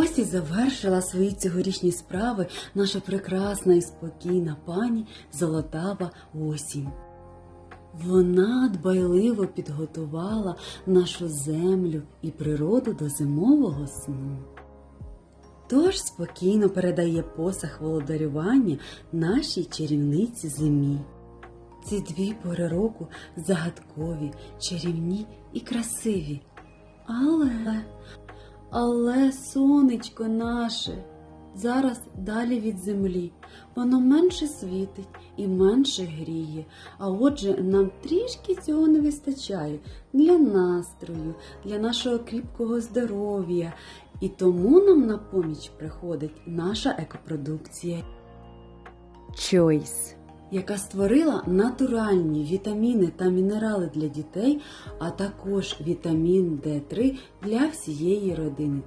Ось і завершила свої цьогорічні справи наша прекрасна і спокійна пані Золотава осінь. Вона дбайливо підготувала нашу землю і природу до зимового сну. Тож спокійно передає посах володарювання нашій чарівниці зимі. Ці дві пори року загадкові, чарівні і красиві. Але, але сонечко наше зараз далі від землі. Воно менше світить і менше гріє. А отже, нам трішки цього не вистачає для настрою, для нашого кріпкого здоров'я. І тому нам на поміч приходить наша екопродукція Choice, яка створила натуральні вітаміни та мінерали для дітей, а також вітамін D3 для всієї родини.